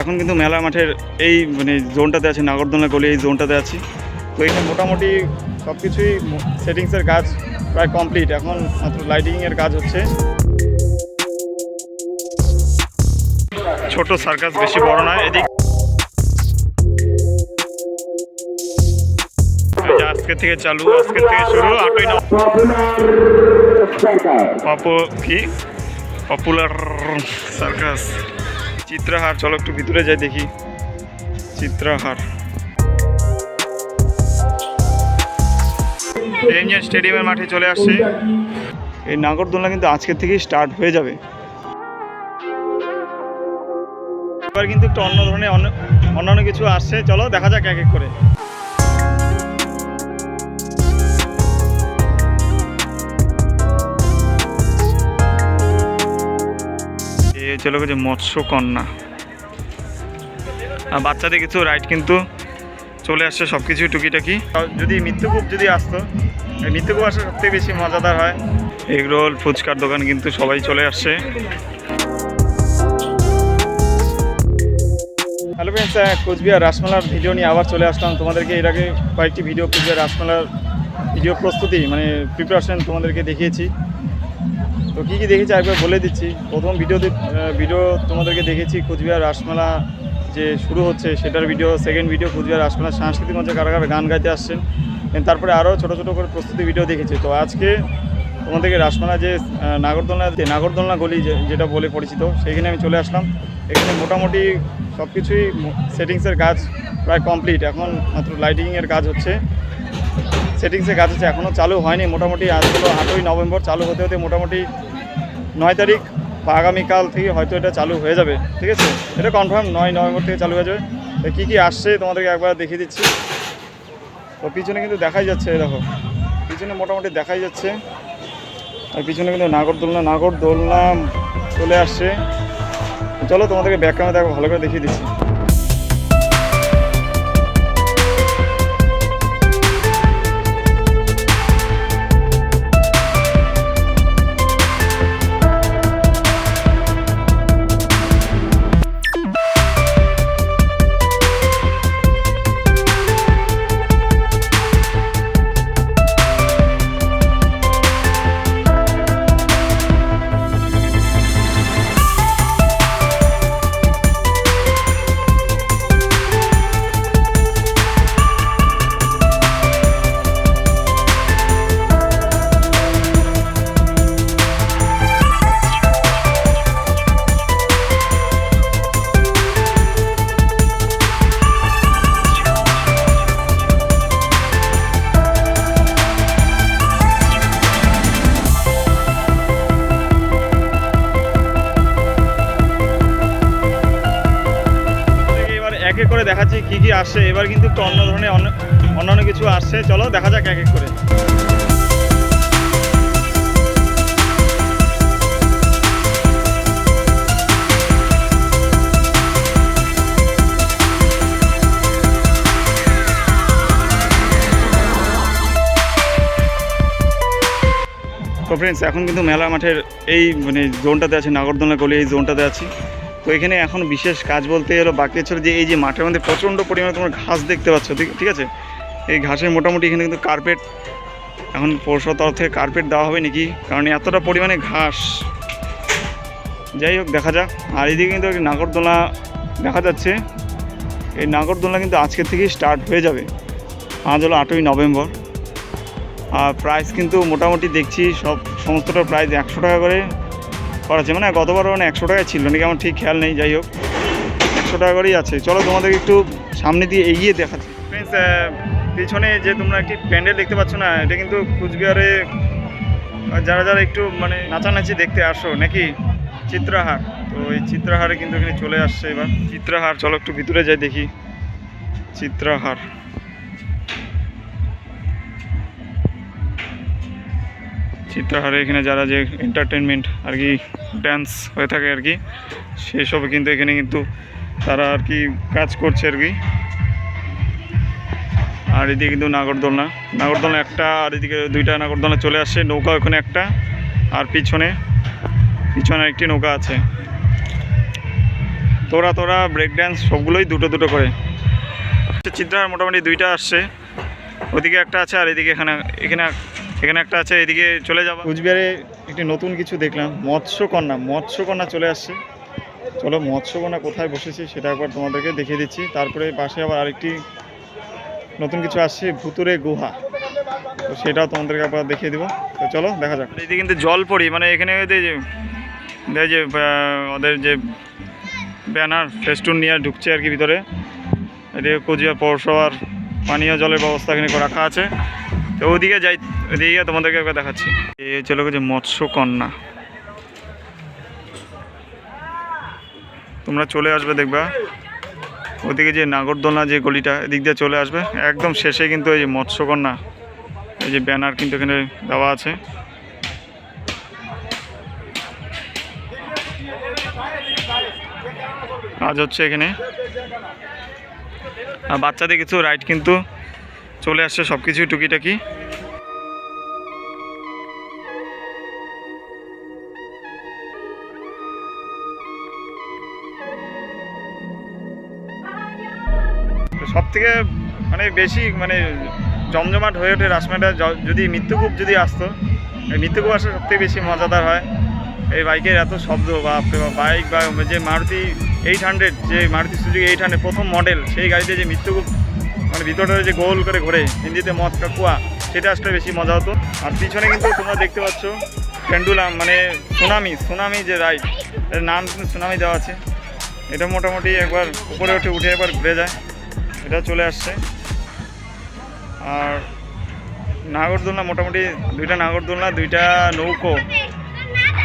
এখন কিন্তু মেলা মাঠের এই মানে জোনটাতে আছি নাগরদোলনা গলি এই জোনটাতে আছি। তো এখানে মোটামুটি সব কিছুই সেটিংসের কাজ প্রায় কমপ্লিট এখন মাত্র লাইটিংয়ের কাজ হচ্ছে। ছোট সার্কাস বেশি বড় নয় এদিক আজকে থেকে চালু আজকে থেকে শুরু আটই না পপো কি? পপুলার সার্কাস চিত্রাহার, চলো একটু ভিতরে যাই দেখি। চিত্রাহার। রেঞ্জার স্টেডিয়ামের মাঠে চলে আসছে। এই নাগরদোলনা কিন্তু আজকের থেকেই স্টার্ট হয়ে যাবে। এবার কিন্তু একটু অন্য ধরনের, অন্য অন্যান্য কিছু আসছে। চলো, দেখা যাক এক এক করে। এই হচ্ছে লোক যে মৎস্য কন্যা আর বাচ্চাদের কিছু রাইড কিন্তু চলে আসছে সব কিছুই টুকিটাকি যদি মৃত্যুকূপ যদি আসতো মৃত্যুকূপ আসলে সবথেকে বেশি মজাদার হয়। এগ রোল ফুচকার দোকান কিন্তু সবাই চলে আসছে। হ্যালো ফ্রেন্ডস কোচবিহার রাসমেলার ভিডিও নিয়ে আবার চলে আসলাম। তোমাদেরকে এর আগে কয়েকটি ভিডিও কোচবিহার রাসমেলার ভিডিও প্রস্তুতি মানে প্রিপারেশন তোমাদেরকে দেখিয়েছি। তো কী কী দেখেছি একবার বলে দিচ্ছি। প্রথম ভিডিওতে ভিডিও তোমাদেরকে দেখেছি কোচবিহার রাসমেলা যে শুরু হচ্ছে, সেটার video. Second video Cooch Behar Ras Mela সাংস্কৃতিক মঞ্চে কারা কারা গান গাইতে আসছেন। তারপরে আরও ছোটো ছোটো করে প্রস্তুতি ভিডিও দেখেছি। তো আজকে তোমাদেরকে রাসমেলা যে নাগরদোলনা নাগরদোলনা গলি যেটা বলে পরিচিত, সেইখানে আমি চলে আসলাম। এখানে মোটামুটি সব কিছুই সেটিংসের কাজ প্রায় কমপ্লিট এখন মাত্র লাইটিংয়ের কাজ হচ্ছে। সেটিংসের কাজ হচ্ছে। এখনও চালু হয়নি। মোটামুটি আজ হলো আটই নভেম্বর চালু হতে হতে মোটামুটি নয় তারিখ বা আগামীকাল থেকে হয়তো এটা চালু হয়ে যাবে। ঠিক আছে? এটা কনফার্ম নয় নভেম্বর থেকে চালু হয়ে যাবে। কী কী আসছে তোমাদেরকে একবার দেখিয়ে দিচ্ছি। তো পিছনে কিন্তু দেখাই যাচ্ছে দেখো। পিছনে মোটামুটি দেখাই যাচ্ছে। আর পিছনে কিন্তু নাগরদোলনা নাগরদোলনা চলে আসছে। চলো তোমাদেরকে ব্যাক ক্যামেরা দেখো, ভালো করে দেখিয়ে দিচ্ছি। দেখাচ্ছি কি কি আসছে এবার কিন্তু একটু অন্য ধরনের, অন্য, অন্যান্য কিছু আসছে। চলো দেখা যাক এক এক করে। তো ফ্রেন্ডস এখন কিন্তু মেলা মাঠের এই মানে জোনটাতে আছি, নাগরদোলনা গলি এই জোনটাতে আছি। তো এখানে এখন বিশেষ কাজ বলতে হলো বাকি ছিল যে এই যে মাঠের মধ্যে প্রচণ্ড পরিমাণে তোমার ঘাস দেখতে পাচ্ছ, ঠিক আছে? এই ঘাসের মোটামুটি এখানে কিন্তু কার্পেট এখন পৌরসভার তরফ থেকে কার্পেট দেওয়া হবে নাকি? কারণ এতটা পরিমাণে ঘাস। যাই হোক, দেখা যাক। আর এইদিকে কিন্তু একটা নাগরদোলা দেখা যাচ্ছে। এই নাগরদোলা কিন্তু আজকের থেকেই স্টার্ট হয়ে যাবে। আজ হলো আটই নভেম্বর। আর প্রাইস কিন্তু মোটামুটি দেখছি সব সমস্তটা প্রাইস একশো টাকা করে। করা আছে মানে গতবার মানে একশো টাকায় ছিল, নাকি আমার ঠিক খেয়াল নেই, যাই হোক। একশো টাকা করেই আছে। চলো তোমাদেরকে একটু সামনে দিয়ে এগিয়ে দেখাচ্ছি। ফ্রেন্ডস পিছনে যে তোমরা একটি প্যান্ডেল দেখতে পাচ্ছ না, এটা কিন্তু কুচবিহারে যারা যারা একটু মানে নাচানাচি দেখতে আসো, নাকি? চিত্রাহার। তো এই চিত্রাহারে কিন্তু এখানে চলে আসছে এবার। চিত্রাহার, চলো একটু ভিতরে যাই দেখি। চিত্রাহার। চিত্রাহারে এখানে যারা যে এন্টারটেনমেন্ট আর কি ড্যান্স হয়ে থাকে আর কি, সেসব কিন্তু এখানে কিন্তু তারা আর কি কাজ করছে আর কি। আর এদিকে কিন্তু নাগরদোলনা নাগরদোলনা একটা, আর এদিকে দুইটা নাগরদোলনা চলে আসছে, নৌকা ওখানে একটা, আর পিছনে পিছনে একটি নৌকা আছে। তোরা তোরা ব্রেক ড্যান্স সবগুলোই দুটো দুটো করে। চিত্রার মোটামুটি দুইটা আসছে, ওদিকে একটা আছে আর এদিকে এখানে এখানে এখানে একটা আছে এদিকে চলে যাব। কুচবিহারে একটি নতুন কিছু দেখলাম মৎস্যকন্যা। মৎস্যকন্যা চলে আসছে। চলো মৎস্যকন্যা কোথায় বসেছি সেটা একবার তোমাদেরকে দেখিয়ে দিচ্ছি। তারপরে পাশে আবার আরেকটি নতুন কিছু আসছে ভুতুরে গুহা। তো সেটাও তোমাদেরকে আবার দেখিয়ে দেবো। তো চলো দেখা যাক। এদিকে কিন্তু জল পড়ি মানে এখানে যে দেয় যে ওদের যে ব্যানার ফেস্টুন নিয়ে ঢুকছে আর কি ভিতরে। এদিকে কোচবিহার পৌরসভার পানীয় জলের ব্যবস্থা এখানে রাখা আছে। তো ওদিকে যাই, ওদিকে তোমাদেরকে একবার দেখাচ্ছি। এই চলে গেছে মৎস্যকন্যা। তোমরা চলে আসবে দেখবা। ওদিকে যে নাগরদোলনা যে গলিটা, এদিক দিয়ে চলে আসবে। একদম শেষে কিন্তু এই যে মৎস্যকন্যা, এই যে ব্যানার কিন্তু এখানে দেওয়া আছে। কাজ হচ্ছে এখানে। আর বাচ্চাদের কিছু রাইড কিন্তু চলে আসছে সব কিছুই টুকিটাকি। সব থেকে মানে বেশি মানে জমজমাট হয়ে ওঠে রাসমেটা যদি মৃত্যুকূপ যদি আসতো মৃত্যুকূপ আসলে সব থেকে বেশি মজাদার হয়। এই বাইকের এত শব্দ বা বাইক বা যে মারুতি এইট হান্ড্রেড যে মারুতি সুজুকি এইট হান্ড্রেড প্রথম মডেল সেই গাড়িতে যে মৃত্যুকূপ মানে ভিতরটা যে গোল করে ঘোরে, হিন্দিতে মদ কাকুয়া সেটা আসলে বেশি মজা হতো। আর পিছনে কিন্তু তোমরা দেখতে পাচ্ছ পেন্ডুলাম মানে সুনামি সুনামি যে রাইড, এর নাম কিন্তু সুনামি দেওয়া আছে। এটা মোটামুটি একবার উপরে উঠে উঠে একবার ঘুরে যায়। এটা চলে আসছে। আর নাগরদোলনা মোটামুটি দুইটা নাগরদোলনা, দুইটা নৌকো,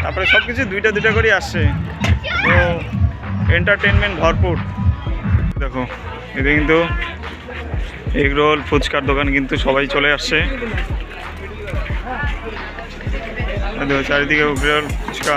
তারপরে সব কিছু দুইটা দুইটা করেই আসছে। তো এন্টারটেনমেন্ট ভরপুর। দেখো, এতে কিন্তু এগ রোল ফুচকার দোকান কিন্তু সবাই চলে আসছে। চারিদিকে এগরোল ফুচকা।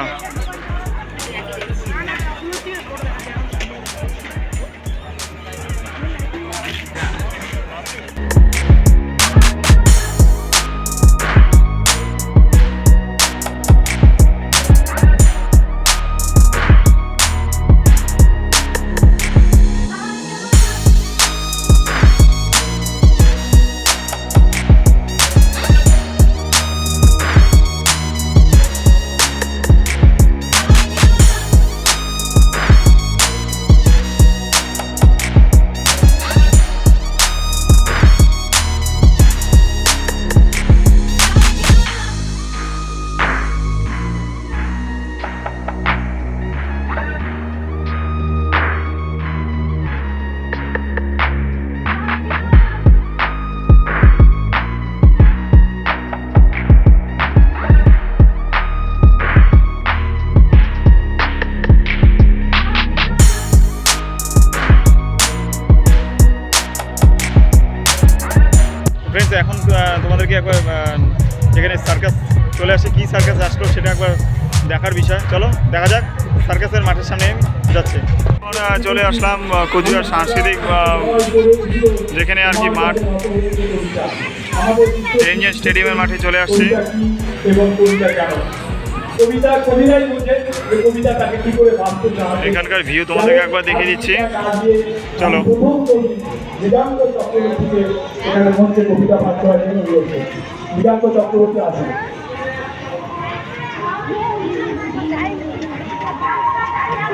বিষয় চলো, দেখা যাক সার্কাসের মাঠের সামনে যাচ্ছে। আমরা চলে আসলাম কোচবিহার সাংস্কৃতিক যেখানে আর কি মাঠ। রেঞ্জেন স্টেডিয়ামের মাঠে চলে আসছি। এখানকার ভিউ তোমাদেরকে একবার দেখিয়ে দিচ্ছি। চলো। মৃগাঙ্ক চক্রবর্তীকে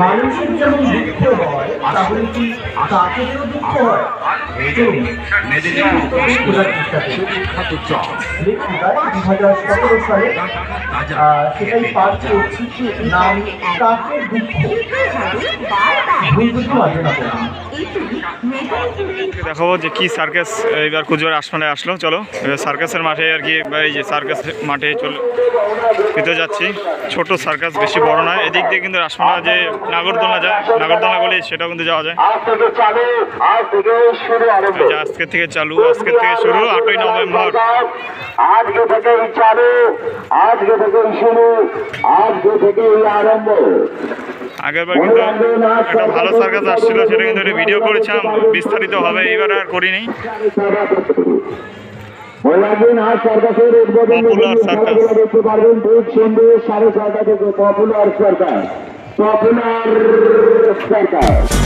মানুষের যেমন দুঃখ হয় তাহলে কি তাকেও দুঃখ হয়? সেটাই পাঠ করছি নাম কাকের। দেখাবো যে কি সার্কাস এইবার কুচবিহার আসমানে আসলো। চলো সার্কাসের মাঠে আর কি এই যে সার্কাস মাঠে চলে ভিতরে যাচ্ছি। ছোট সার্কাস বেশি বড় নয়। এদিক দিয়ে কিন্তু রাসমালা যে নাগরদোলনা যায়, নাগরদোলনা বলে সেটাও কিন্তু যাওয়া যায়। আজ থেকে চালু আজ থেকে শুরু, আটই নভেম্বর। আজকে আজকে আজকে আগেরবার কিন্তু একটা ভালো সার্কাস আসছিল, সেটা কিন্তু একটা ভিডিও করেছিলাম। বিস্তারিত হবে এইবার আর করিনি। দেখতে পারবেন সাড়ে ছয়টা থেকে পপুলার সরকার। Popular circus